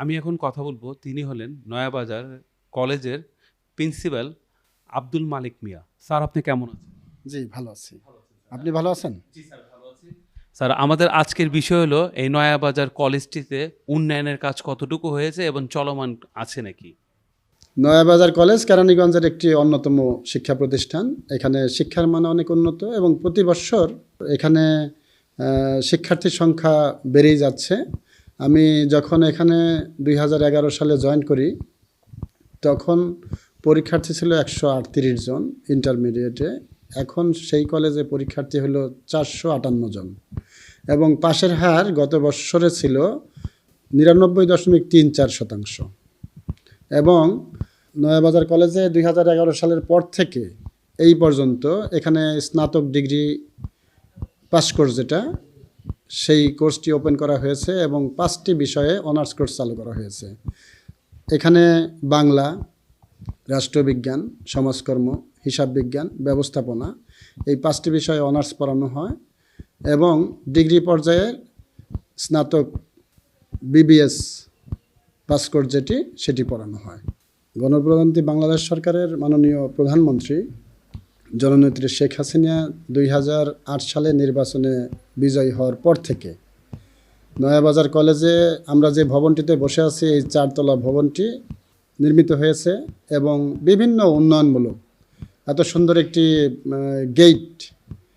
আমি এখন কথা বলব তিনি হলেন নয়াবাজার কলেজের প্রিন্সিপাল আব্দুল মালিক মিয়া। স্যার আপনি কেমন আছেন? জি ভালো আছি। আপনি ভালো আছেন? স্যার আমাদের আজকের বিষয় হলো এই নয়াবাজার কলেজটিতে উন্নয়নের কাজ কতটুকু হয়েছে এবং চলমান আছে নাকি? নয়াবাজার কলেজ কেরানীগঞ্জের একটি অন্যতম শিক্ষা প্রতিষ্ঠান। এখানে শিক্ষার মান অনেক উন্নত এবং প্রতি বছর এখানে শিক্ষার্থীর সংখ্যা বেড়েই যাচ্ছে। আমি যখন এখানে দুই হাজার এগারো সালে জয়েন করি, তখন পরীক্ষার্থী ছিল একশো আটত্রিশ জন ইন্টারমিডিয়েটে এখন সেই কলেজে পরীক্ষার্থী হলো চারশো আটান্ন জন। এবং পাশের হার গত বৎসরে ছিল নিরানব্বই দশমিক তিন চার শতাংশ। এবং নয়াবাজার কলেজে দুই হাজার এগারো সালের পর থেকে এই পর্যন্ত এখানে স্নাতক ডিগ্রি পাস কোর্স যেটা। সেই কোর্সটি ওপেন করা হয়েছে এবং পাঁচটি বিষয়ে অনার্স কোর্স চালু করা হয়েছে। এখানে বাংলা, রাষ্ট্রবিজ্ঞান, সমাজকর্ম, হিসাব বিজ্ঞান, ব্যবস্থাপনা এই পাঁচটি বিষয়ে অনার্স পড়ানো হয় এবং ডিগ্রি পর্যায়ের স্নাতক বিবিএস পাস কোর্স যেটি, সেটি পড়ানো হয়। গণপ্রজাতন্ত্রী বাংলাদেশ সরকারের মাননীয় প্রধানমন্ত্রী জননেত্রী শেখ হাসিনা দুই হাজার আট সালে নির্বাচনে বিজয়ী হওয়ার পর থেকে নয়াবাজার কলেজে আমরা যে ভবনটিতে বসে আছি, এই চারতলা ভবনটি নির্মিত হয়েছে এবং বিভিন্ন উন্নয়নমূলক, এত সুন্দর একটি গেট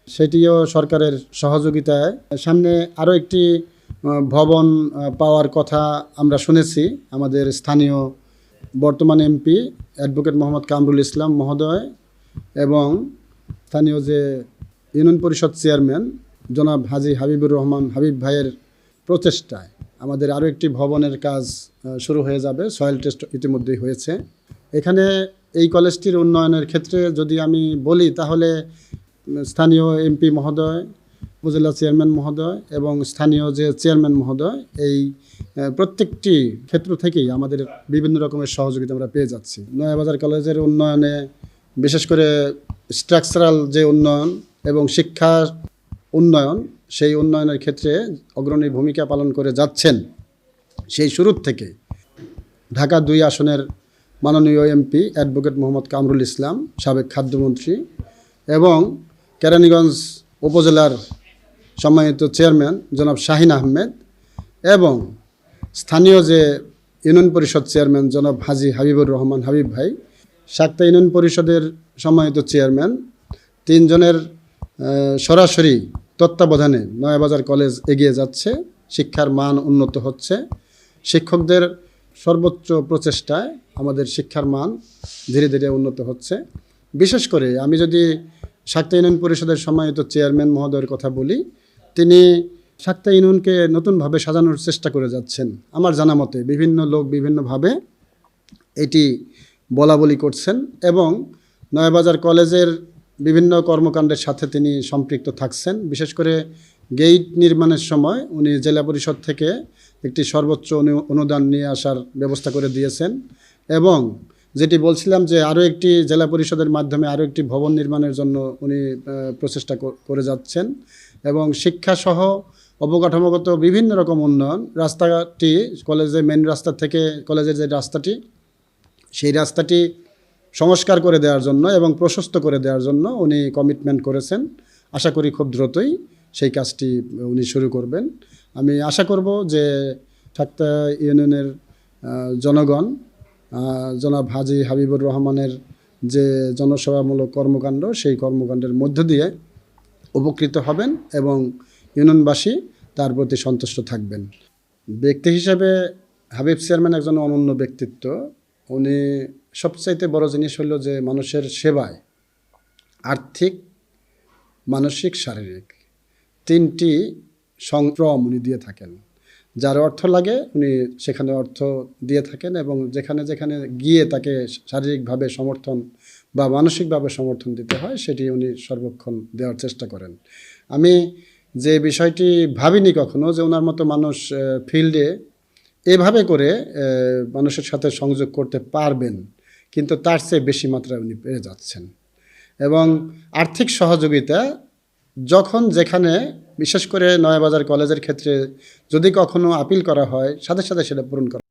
সেটিও সরকারের সহযোগিতায়। সামনে আরও একটি ভবন পাওয়ার কথা আমরা শুনেছি আমাদের স্থানীয় বর্তমান এমপি অ্যাডভোকেট মোহাম্মদ কামরুল ইসলাম মহোদয়। এবং স্থানীয় যে ইউনিয়ন পরিষদ চেয়ারম্যান জনাব হাজি হাবিবুর রহমান হাবিব ভাইয়ের প্রচেষ্টায় আমাদের আরও একটি ভবনের কাজ শুরু হয়ে যাবে, সয়েল টেস্ট ইতিমধ্যেই হয়েছে। এখানে এই কলেজটির উন্নয়নের ক্ষেত্রে যদি আমি বলি, তাহলে স্থানীয় এমপি মহোদয়, উপজেলা চেয়ারম্যান মহোদয় এবং স্থানীয় যে চেয়ারম্যান মহোদয়, এই প্রত্যেকটি ক্ষেত্র থেকেই আমাদের বিভিন্ন রকমের সহযোগিতা আমরা পেয়ে যাচ্ছি। নয়াবাজার কলেজের উন্নয়নে বিশেষ করে স্ট্রাকচারাল যে উন্নয়ন এবং শিক্ষা উন্নয়ন, সেই উন্নয়নের ক্ষেত্রে অগ্রণী ভূমিকা পালন করে যাচ্ছেন সেই শুরুর থেকে। ঢাকা দুই আসনের মাননীয় এমপি অ্যাডভোকেট মোহাম্মদ কামরুল ইসলাম, সাবেক খাদ্যমন্ত্রী এবং কেরানীগঞ্জ উপজেলার সম্মানিত চেয়ারম্যান জনাব শাহিন আহমেদ এবং স্থানীয় যে ইউনিয়ন পরিষদ চেয়ারম্যান জনাব হাজি হাবিবুর রহমান হাবিব ভাই সাক্তা ইউনিয়ন পরিষদের সম্মানিত চেয়ারম্যান, তিনজনের সরাসরি তত্ত্বাবধানে নয়াবাজার কলেজ এগিয়ে যাচ্ছে, শিক্ষার মান উন্নত হচ্ছে। শিক্ষকদের সর্বোচ্চ প্রচেষ্টায় আমাদের শিক্ষার মান ধীরে ধীরে উন্নত হচ্ছে। বিশেষ করে আমি যদি সাক্তা ইউনিয়ন পরিষদের সম্মানিত চেয়ারম্যান মহোদয়ের কথা বলি, তিনি সাক্তা ইউনিয়নকে নতুনভাবে সাজানোর চেষ্টা করে যাচ্ছেন। আমার জানা মতে বিভিন্ন লোক বিভিন্নভাবে এটি বলা বলি করছেন এবং নয়াবাজার কলেজের বিভিন্ন কর্মকাণ্ডের সাথে তিনি সম্পৃক্ত থাকছেন। বিশেষ করে গেইট নির্মাণের সময় উনি জেলা পরিষদ থেকে একটি সর্বোচ্চ অনু- অনুদান নিয়ে আসার ব্যবস্থা করে দিয়েছেন এবং যেটি বলছিলাম যে আরও একটি জেলা পরিষদের মাধ্যমে আরও একটি ভবন নির্মাণের জন্য উনি প্রচেষ্টা করে যাচ্ছেন এবং শিক্ষাসহ অবকাঠামোগত বিভিন্ন রকম উন্নয়ন, রাস্তাটি কলেজের মেন রাস্তা থেকে কলেজের যে রাস্তাটি সেই রাস্তাটি সংস্কার করে দেওয়ার জন্য এবং প্রশস্ত করে দেওয়ার জন্য উনি কমিটমেন্ট করেছেন। আশা করি খুব দ্রুতই সেই কাজটি উনি শুরু করবেন। আমি আশা করব যে ঠাক্তা ইউনিয়নের জনগণ জনাব হাজি হাবিবুর রহমানের যে জনসেবামূলক কর্মকাণ্ড, সেই কর্মকাণ্ডের মধ্য দিয়ে উপকৃত হবেন এবং ইউনিয়নবাসী তার প্রতি সন্তুষ্ট থাকবেন। ব্যক্তি হিসাবে হাবিব চেয়ারম্যান একজন অনন্য ব্যক্তিত্ব। উনি সবচাইতে বড় জিনিস হলো যে মানুষের সেবায় আর্থিক, মানসিক, শারীরিক তিনটি সংক্রম উনি দিয়ে থাকেন। যার অর্থ লাগে উনি সেখানে অর্থ দিয়ে থাকেন এবং যেখানে যেখানে গিয়ে তাকে শারীরিকভাবে সমর্থন বা মানসিকভাবে সমর্থন দিতে হয়, সেটি উনি সর্বক্ষণ দেওয়ার চেষ্টা করেন। আমি যে বিষয়টি ভাবিনি কখনো যে ওনার মতো মানুষ ফিল্ডে এভাবে করে মানুষের সাথে সংযোগ করতে পারবেন, কিন্তু তার চেয়ে বেশি মাত্রায় উনি পেয়ে যাচ্ছেন। এবং আর্থিক সহযোগিতা যখন যেখানে, বিশেষ করে নয়াবাজার কলেজের ক্ষেত্রে যদি কখনো আপিল করা হয়, সাথে সাথে সেটা পূরণ করা